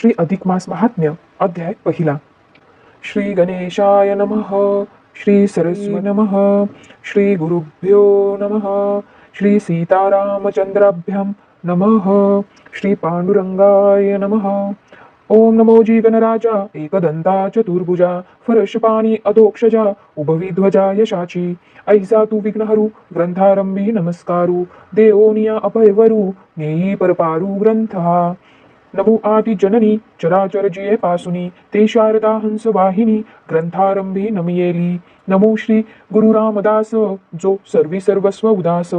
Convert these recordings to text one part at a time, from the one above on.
श्री अधिक मास महात्म्य अध्याय पहिला. श्री गणेशाय नमः श्री सरस्व नमः श्री गुरुभ्यो नमः श्री सीतारामचंद्राभ्यां नमः श्री पांडुरंगाय नमः. ओम नमो जी गणराजा एकदंता चतुर्भुजा फरशपाणी अधोक्षजा उभविध्वजा यशाची ऐसा तू विघ्नहरू ग्रंथारंभी नमस्कारू देवोनिया अभयवरू नेयी परपारू ग्रंथ नमो आदि जननी चराचर जिये पासुनी ते शारदा हंस वाहिनी ग्रंथारंभी नमियेली। नमो श्री गुरु रामदास जो सर्वी सर्वस्व उदास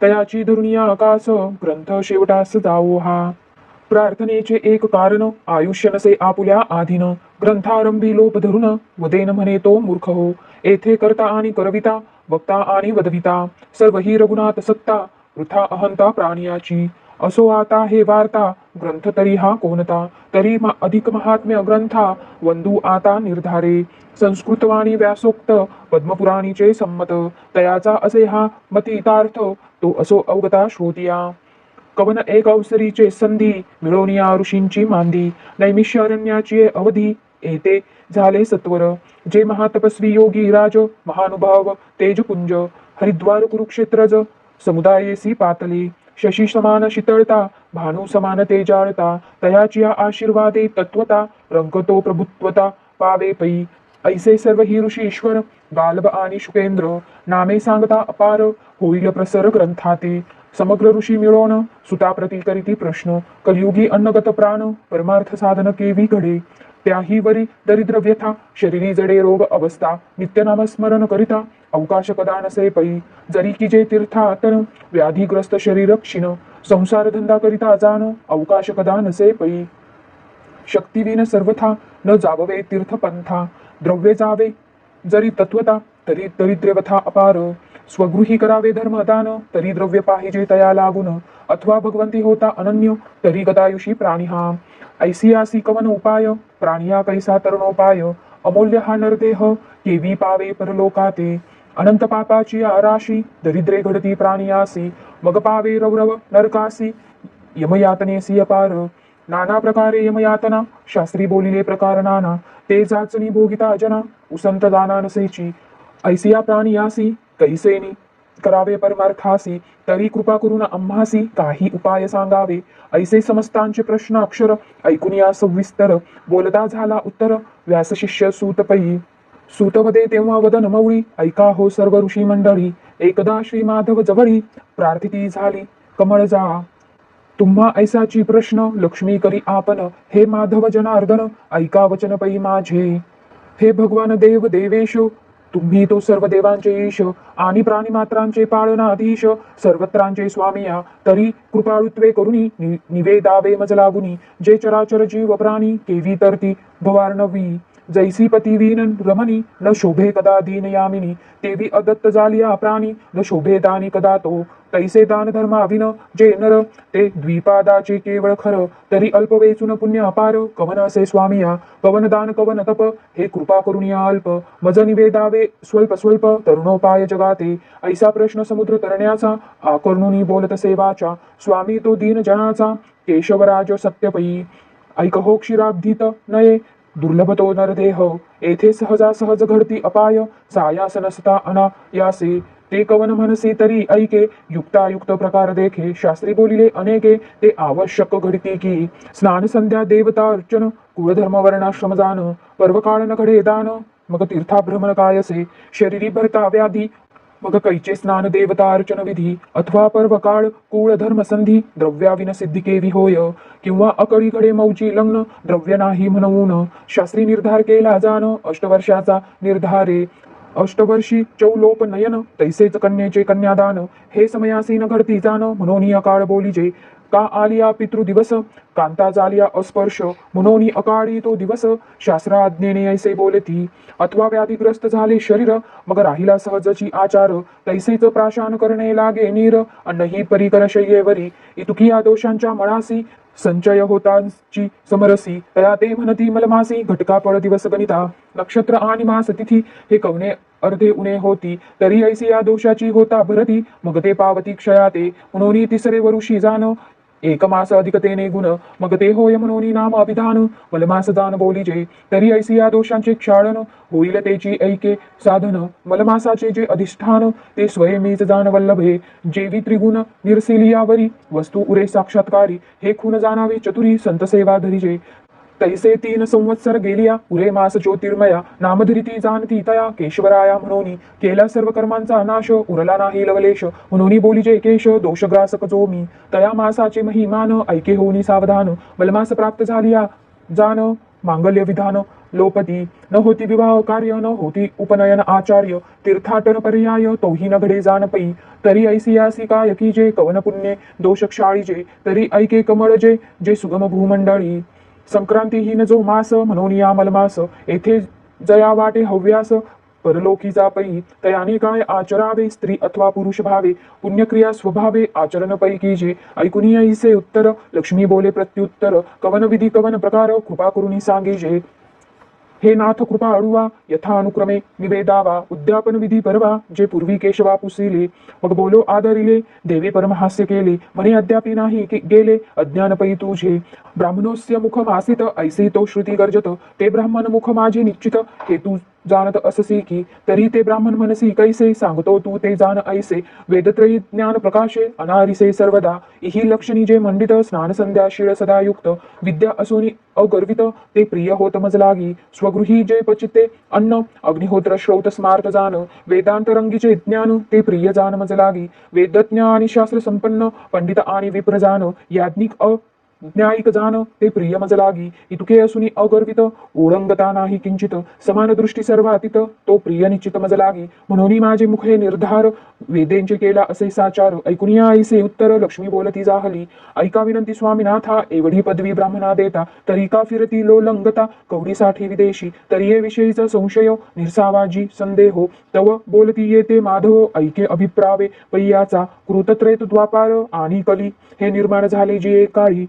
तयाची धरुणिया आकाश ग्रंथ शेवटास जाओ हा प्रार्थनेचे एक कारण आयुष्य नसे आपुल्या आधीन ग्रंथारंभी लोप धरून वदेन म्हणे तो मूर्ख हो। येथे करता आणि करविता वक्ता आणि वदविता सर्व ही रघुनाथ सत्ता वृथा अहंता प्राणियाची। असो आता हे वार्ता ग्रंथ तरी हा कोणता? तरी मा- अधिक महात्म्य ग्रंथा वंदू आता निर्धारे. संस्कृतवाणी व्यासोक्त पद्मपुराणीचे संमत. तयाचा असे हा मतितार्थ तो असो अवगता श्रोतिया. कवन एक अवसरीचे संधी मिळवनिया ऋषींची मांदी. नैमिषारण्याची अवधी येते झाले सत्वर. जे महातपस्वी योगी राज महानुभाव तेजपुंज. हरिद्वार कुरुक्षेत्रज समुदायेसी पातले. शशी समान शीतळता भानू समान तेजाळता तयाची आशीर्वादे तत्वता रंगतो प्रभुत्वता पावे पै ऐसे सर्व ही ऋषी ईश्वर बालब आणि शुकेंद्र नामे सांगता अपार होईल प्रसर ग्रंथाते समग्र ऋषी मिळवण सुताप्रती करीती प्रश्न कलियुगी अन्नगत प्राण परमार्थ साधन केवी घडे त्याही वरी दरिद्र व्यथा शरीरी जडे रोग अवस्था नित्यनाम स्मरण करिता अवकाश कदा नसे पै जरी की जे तीर्थातन व्याधीग्रस्त शरीर क्षीण संसार धंदा करिता जाण अवकाश कदा नसे पै। शक्तिविन सर्वथा न जाववे तीर्थपंथा द्रव्ये जावे जरी तत्वता तरी दरिद्रवथा अपार। स्वगृही करावे धर्मदान तरी द्रव्य पाहिजे तया लागून. अथवा भगवंती होता अनन्य तरी गदायुषी प्राणी हा. ऐसियासी कवन उपाय प्राणिया कैसा तरुणोपाय. अमूल्य हा नरदेह केवी पावे परलोकाते. अनंत पापाची आराशी दरिद्रे घडती प्राणियासी मग पावे रवरव नरकासी यमयातनेसी अपार नाना प्रकारे यमयातना शास्त्री बोलिले प्रकार नाना. ते जाचणी भोगिता जना उसंत दाना नसेची. ऐसिया प्राणियासी कैसेनी करावे परमार्थासी तरी कृपा करून आम्हासी काही उपाय सांगावे. ऐसे समस्तांचे प्रश्न अक्षर ऐकून या सविस्तर. बोलता झाला उत्तर व्यास शिष्य सूतपई सूतवदे तेव्हा वदन मौळी ऐका हो सर्व ऋषी मंडळी. एकदा श्री माधव जवळी प्रार्थिती झाली. कमळ जा. तुम्हा ऐसाची प्रश्न लक्ष्मी करी आपण हे माधव जनार्दन ऐका वचन पै माझे. हे भगवान देव देवेशो तुम्ही तो सर्व देवांचे ईश आणि प्राणीमात्रांचे पाळनाधीश सर्वत्रांचे स्वामीया तरी कृपाळुत्वे करुणी नि- निवेदावे मजलागुनी जे चराचर जीव प्राणी केवी तरती भवार्णवी. जैसी पतिवीन रमणी न शोभे कदा दीनयामिनी तेवी अदत्त जालिया प्राणी न शोभे दानी कदा तो। तैसे दान धर्माविन जे नर ते द्विपादाचे केवळ खर तरी अल्प वेचून पुण्य अपार कवन असे स्वामिया कवन दान कवन तप हे कृपा करून या अल्प। मज निवेदावे स्वल्प स्वल्प तरुणोपाय जगाते। ऐसा प्रश्न समुद्र तरण्याचा आकर्णुनी बोलत सेवाचा। स्वामी तो दीन जनाचा केशवराज सत्यपयी ऐक हो नये दुर्लभतो नरदेह येथे सहजा सहज घडती अपाय सायास नसता अनायासे ते कवन म्हणसे तरी ऐके युक्तायुक्त प्रकार देखे. शास्त्री बोलिले अनेके ते आवश्यक घडती की. स्नान संध्या देवता अर्चन कुळधर्म वर्णाश्रम जान पर्वकाळ न घडे दान मग तीर्थाभ्रमण कायसे. शरीरी भरता व्याधी मग कैचे स्नान देवतार्चन विधी अथवा पर्व काळ कुळ धर्म संधी द्रव्याविन सिद्धी केवी होय किंवा अकळी घडे मौची लग्न द्रव्य नाही म्हणून शास्त्री निर्धार केला जाण अष्टवर्षाचा निर्धारे अष्टवर्षी चौलोप नयन तैसेच कन्येचे कन्यादान हे समयासीन घडती जाण म्हणून अकाळ बोलीजे का आलिया पितृदिवस कांता जालिया अस्पर्श म्हणून अकाळी तो दिवस शास्त्राज्ञेने ऐसे बोलती अथवा व्याधीग्रस्त झाले शरीर मग राहिला सहजची आचार तैसेच प्राशान करणे लागे नीर अन्नही परिकर शय्येवरी इतुकी या दोषांच्या मळासी संचय होतांची समरसी. तया ते म्हणती मलमासी घटका पळ दिवस गणिता. नक्षत्र आणि मास तिथी हे कवने अर्धे उणे होती. तरी ऐसी या दोषाची होता भरती. मग ते पावती क्षयाते. म्हणून तिसरे वरुषी जाण एकमास अधिकतेने गुण मग ते होय म्हणून नाम अभिधान. मलमास दान बोलीजे तरी ऐसी या दोषांचे क्षाळन होईल त्याची ऐके साधन मलमासाचे जे अधिष्ठान ते स्वयमीच जाण वल्लभे जेवी त्रिगुण निरसिलियावरी वस्तू उरे साक्षात्कारी. हे खून जाणावे चतुरी संत सेवा धरिजे तैसे तीन संवत्सर गेलिया उरे मास ज्योतिर्मया नामधरिती जाणती तया केशवराया म्हणून केला सर्व कर्मांचा नाश उरला नाही लवलेश म्हणून बोलीजे केश दोषग्रासक जो मी तया मासाचे महिमान ऐके होनी सावधान बलमास प्राप्त झालिया जान मांगल्य विधान लोपती न होती विवाह कार्य न होती उपनयन आचार्य तीर्थाटन पर्याय तोही न घडे जाण पै तरी ऐसियासी काय की जे कवन पुण्ये दोष क्षाळीजे तरी ऐके कमळ जे जे सुगम भूमंडळी. संक्रांतीहीन जो मास म्हणून या मलमास येथे जया वाटे हव्यास परलोकीचा पै तयाने काय आचरावे स्त्री अथवा पुरुष भावे पुण्यक्रिया स्वभावे आचरण पैकी जे ऐकुनी ऐसे उत्तर लक्ष्मी बोले प्रत्युत्तर कवन विधी कवन प्रकार कृपा करून सांगे जे हे नाथ कृपा अडुवा यथा अनुक्रमे निवेदावा उद्यापन विधी परवा जे पूर्वी केशवा पुसिले मग बोलो आदरिले देवे परमहास्य केले म्हणे अद्यापि नाही के- गेले अज्ञानपै तुझे. ब्राह्मणोस्य मुख मासित ऐसे तो श्रुती गर्जत ते ब्राह्मण मुख माझे निश्चित हे तू जाणत अससी की तरी ते ब्राह्मण मनसी कैसे सांगतो तू ते जाण ऐसे? वेदत्रयी ज्ञान प्रकाशे अनारिसे सर्वदा. इही लक्षणी जे मंडित स्नान संध्या शिळ सदा युक्त. विद्या असोनी अगर्वित ते प्रिय होत मजलागी. स्वगृही जे पचिते अन्न अग्निहोत्र श्रौत स्मार्त जाण वेदांत रंगीचे ज्ञान ते प्रिय जाण मज लागी वेदज्ञ आणि शास्त्र संपन्न पंडित आणि विप्र जाण याज्ञिक अ न्यायिक जाण ते प्रिय मज लागी इतके असूनी अगर्वित ओळंगता नाही किंचित समान दृष्टी सर्वातीत तो प्रिय निश्चित मज लागी म्हणून माझे मुखे निर्धार वेदेंचे केला असे साचार. ऐकुनिया आईसे उत्तर लक्ष्मी बोलती जाहली. ऐका विनंती स्वामीनाथा एवढी पदवी ब्राह्मणा देता तरी का फिरती लोलंगता कवडीसाठी विदेशी. तरी हे विषयीचा संशय निरसावाजी संदेहो. तव बोलती येते माधव ऐके अभिप्रावे. पैयाचा कृतत्रेत द्वापार आणि कली. हे निर्माण झाले जी एक काळी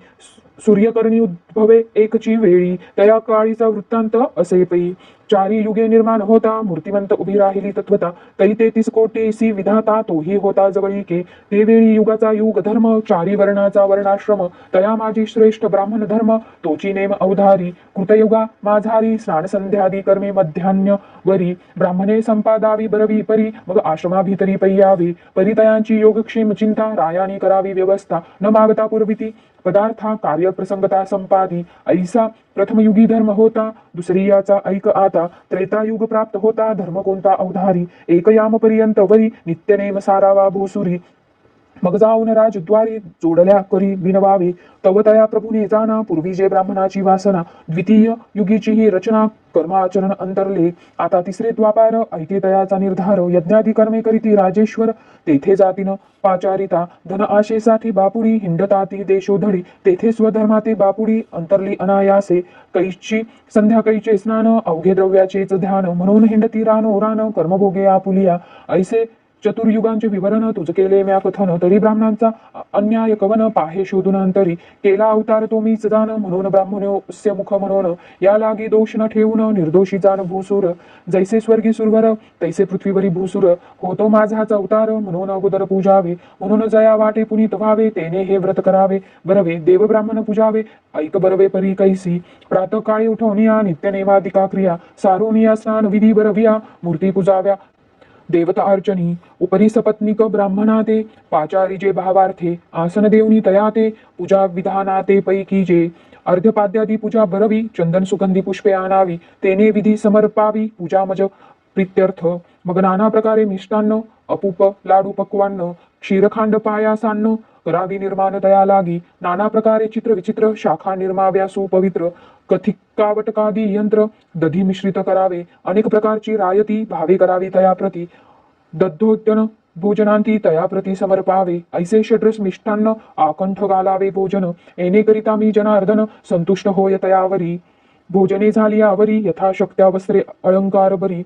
सूर्यकर्णी उद्भवे एकची वेळी तया काळीचा वृत्तांत असे पै. चारी युगे निर्माण होता मूर्तिमंत उभी राहिली तत्वता. तरी तेहतीस कोटी सी विधाता तोही होता जवळी के ते वेळी युगाचा युग धर्म चारी वर्णाचा वर्णाश्रम. तया माझी श्रेष्ठ ब्राह्मण धर्म तोची नेम अवधारी. कृतयुगा माझारी स्नान संध्यादी कर्मे मध्यान्य वरी. ब्राह्मणे संपादावी बरवी परी मग आश्रमाभितरी पैयावी परितयांची योगक्षेम चिंता रायानी करावी व्यवस्था. न मागता पूर्वीती पदार्था कार्यप्रसंगता संपादी. ऐसा प्रथमयुगी धर्म होता दुसरी याचा ऐक आता. त्रेतायुग प्राप्त होता धर्म कोणता अवधारी एकयामपर्यंत वरी नित्यनेम सारावा भूसुरी मग जाऊन राजद्वारे जोडल्या करी विनवावे तवतया प्रभुने प्रभूने जाना पूर्वी जे ब्राह्मणाची वासना द्वितीय युगीची ही रचना कर्माचरण अंतरले. आता तिसरे द्वापार ऐकेतयाचा निर्धार यज्ञादी कर्मे करीती राजेश्वर तेथे जातीन पाचारिता धन आशेसाठी बापुडी हिंडताती देशोधडी तेथे स्वधर्माते बापुडी अंतरली अनायासे कैची संध्याकाळीचे स्नान अवघे द्रव्याचेच ध्यान म्हणून हिंडती रानो रान कर्मभोगे आपुलिया ऐसे चतुर्युगांचे विवरण तुझ केले म्या कथन तरी ब्राह्मणांचा अन्याय कवन पाहे शोधून तरी. केला अवतार तो मीच जाण म्हणून ब्राह्मणस्य मुख म्हणून. या लागी दोष न ठेवून निर्दोषी जाण भूसूर. जैसे स्वर्गी सुरवर तैसे पृथ्वीवरी भूसूर. होतो माझाच अवतार म्हणून अगोदर पूजावे. म्हणून जया वाटे पुनीत व्हावे तेने हे व्रत करावे. बरवे देव ब्राह्मण पूजावे. ऐक बरवे परी कैसी. प्रातकाळी उठवनिया नित्यनेमादिका क्रिया. सारुनिया स्नान विधी बरविया. मूर्ती पूजाव्या. देवता अर्चनी उपरी सपत्निक ब्राह्मणा ते पाचारी जे भावार्थे आसन देवनी तया ते पूजा विधाना ते पैकी जे अर्ध्यपाद्यादी पूजा बरवी चंदन सुगंधी पुष्पे आणावी तेने विधी समर्पावी पूजा मज प्रित्यर्थ मग नाना प्रकारे मिष्टान्न अपूप लाडू पक्वान्न क्षीरखांड पायासान्न करावी निर्माण तया लागी नाना प्रकारे चित्र विचित्र शाखा निर्माव्या सुपवित्र कथिकावटकादी यंत्र दधी मिश्रित करावे अनेक प्रकारची रायती भावे करावी तया प्रती दद्धोद्यन भोजनांती तया प्रती समर्पावे ऐसे षड्रस मिष्टान्न आकंठ घालावे भोजन येणेकरिता मी जनार्दन संतुष्ट होय तयावरी भोजने झाली आवरी यथाशक्त्या वस्त्रे अलंकार बरी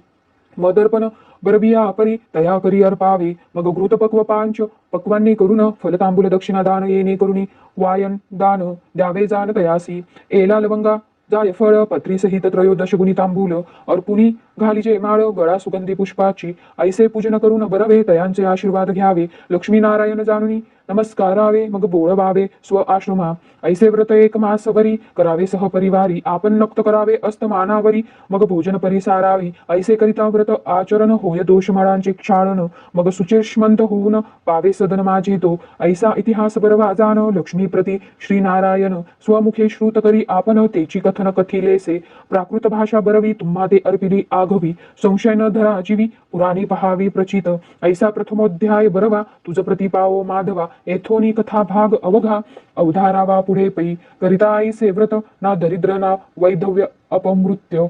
मदर्पण बरबिया अपरी तया करी अर्पावे। मग घृत पक्व पांच पक्वांनी करून फलतांबूल दक्षिणा दान येणे करुणी। वायन दान द्यावे जाण तयासी। एला लवंगा जायफळ पत्री सहित त्रयोदश गुणी तांबूल अर्पुणी घालीचे माळ गळा सुगंधी पुष्पाची। ऐसे पूजन करून बरवे तयांचे आशीर्वाद घ्यावे। लक्ष्मीनारायण जाणुनी नमस्कारावे मग बोळवावे स्व आश्रमा. ऐसे व्रत एक मास वरी करावे सहपरिवारी. आपण नक्त करावे अस्तमानावरी मग भोजन परिसारावी. ऐसे करिता व्रत आचरण होय दोषमाळांचे क्षाळन. मग सुचेष्मंत होऊन पावे सदन माझे तो. ऐसा इतिहास बरवा जाण लक्ष्मी प्रती श्रीनारायण. स्वमुखे श्रुत करी आपण तेची कथन कथिलेसे प्राकृत भाषा बरवी तुम्हा ते अर्पिली आघवी. संशय न धरा जीवी पुराणी पहावी प्रचित. ऐसा प्रथमोध्याय बरवा तुझ प्रतिपाओ माधवा. येथोनी कथा भाग अवघा अवधारावा पुढे पै करिता ऐसे व्रत ना दरिद्र ना वैधव्य अपमृत्य.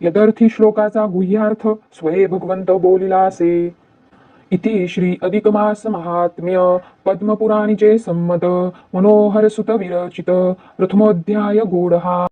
यदर्थी श्लोकाचा गुह्यार्थ स्वये भगवंत बोलिलासे इति श्री अधिकमास महात्म्य पद्मपुराणीचे संमत मनोहर सुत विरचित प्रथमोध्याय गोडहा